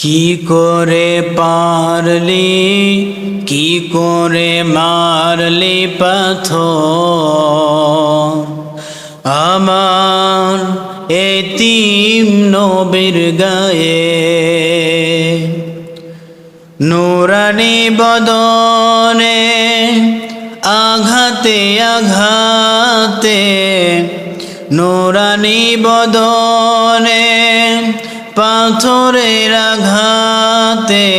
কি করে পারলি? কি করে মারলি পাথর? আমার এতিম নবীর গায়ে নুরানি বদনে আঘাতে আঘাতে নুরানি বদনে পাথরের আঘাতে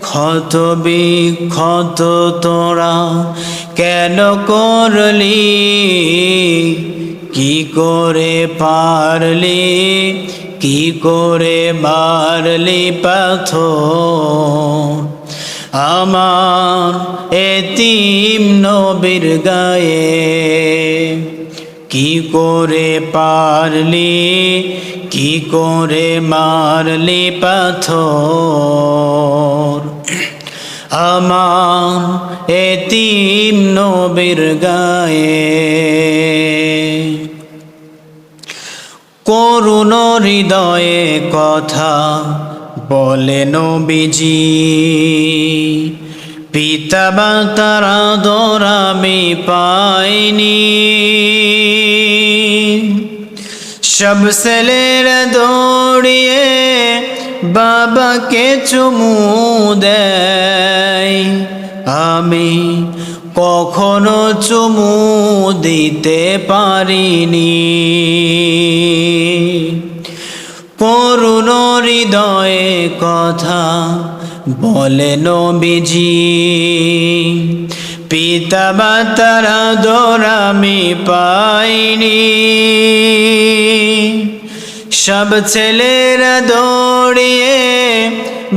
ক্ষত বিক্ষত তোরা কেন করলি? কি করে পারলি? কি করে মারলি পাথর? আমার এতিম নবীর গায়ে কি করে পারলি? কি করে মারলি পাথর? আমার এতিম নবীর গায়ে করুণ হৃদয়ে কথা বলে নবীজি। পিতা তারা দরামি পাইনি। সব ছেলেরা দৌড়িয়ে বাবাকে চুমু দেয়। আমি কখনো চুমু দিতে পারিনি। করুণ হৃদয়ে কথা বলে নবীজি। পিতা মাতারা দোরামি পাইনি। সব ছেলেরা দৌড়িয়ে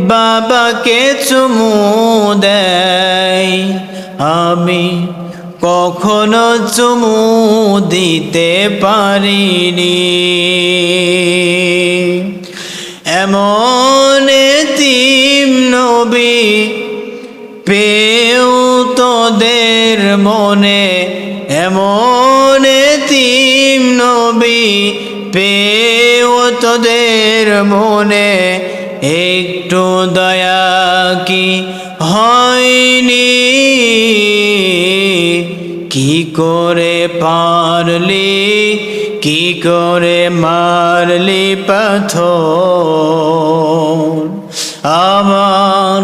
বাবাকে চুমু দেয়। আমি কখনো চুমু দিতে পারিনি। এমন তিম নবী পেও তোদের মনে এমন তিম নবী পেও তোদের মনে একটু দয়া কি হয়নি? কি করে পারলি? কি করে মারলি পাথর? আমার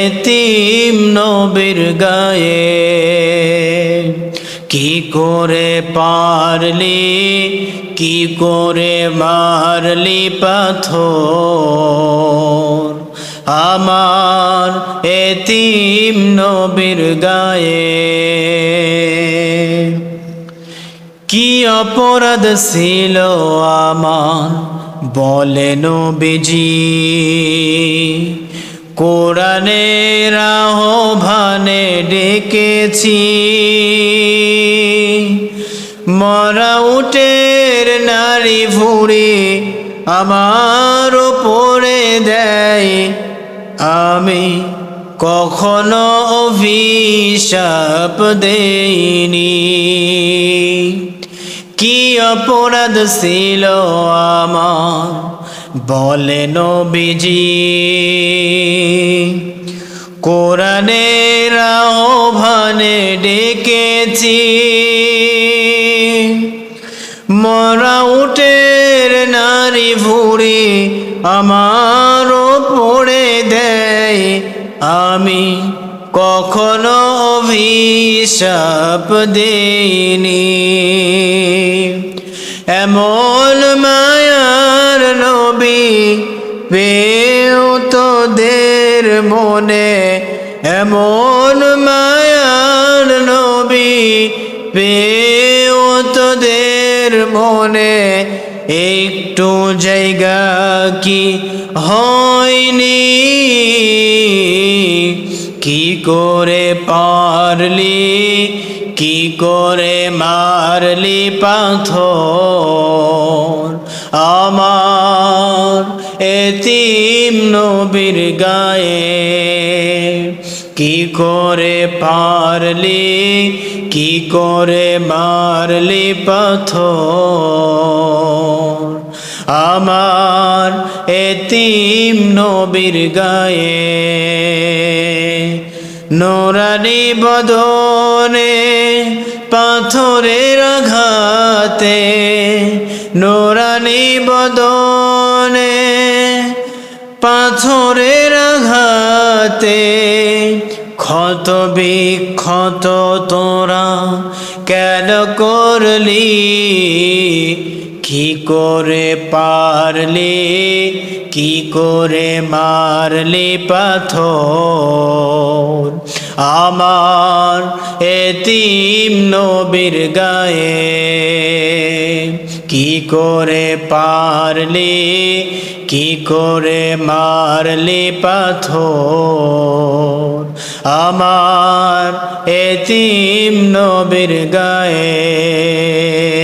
এতিম নবীর গায়ে কি করে পারলি, কি করে মারলি পাথর? আমার এতিম নবীর গায়ে কি অপরাধ ছিল আমার? বলে নবীজি, কোরআনের আহ্বানে ডেকেছি। মরা উটের নারী ভুড়ি আমার উপরে দেয়। আমি কখনো অভিশাপ দেইনি। কি অপরাধ ছিল আমার? বলে নবীজি। কোরআনের আহ্বানে ডেকেছি। মরা উটের নারী ভুড়ি আমার পড়ে দেয়। আমি কখনো অভিশাপ দেইনি। এমন মায়ার নবী পেও তোদের মনে। এমন মায়ার নবী পেও তোদের মনে। একটু জায়গা কি হয়নি? কি করে পারলি? কি করে মারলি পাথর? আমার এতিম নবীর গায়ে কি করে পারলি? কি করে মারলি পাথর? আমার এতিম নবীর গায়ে নোরানি বদনে, পাথরের আঘাতে নোরানি বদনে, পাথরের আঘাতে ক্ষত বিক্ষত তোরা কেন করলি? কি করে পারলি, কি করে মারলি পাথর? আমার এতিম নবীর গায়ে কি করে পারলি, কি করে মারলি পাথর? আমার এতিম নবীর গায়ে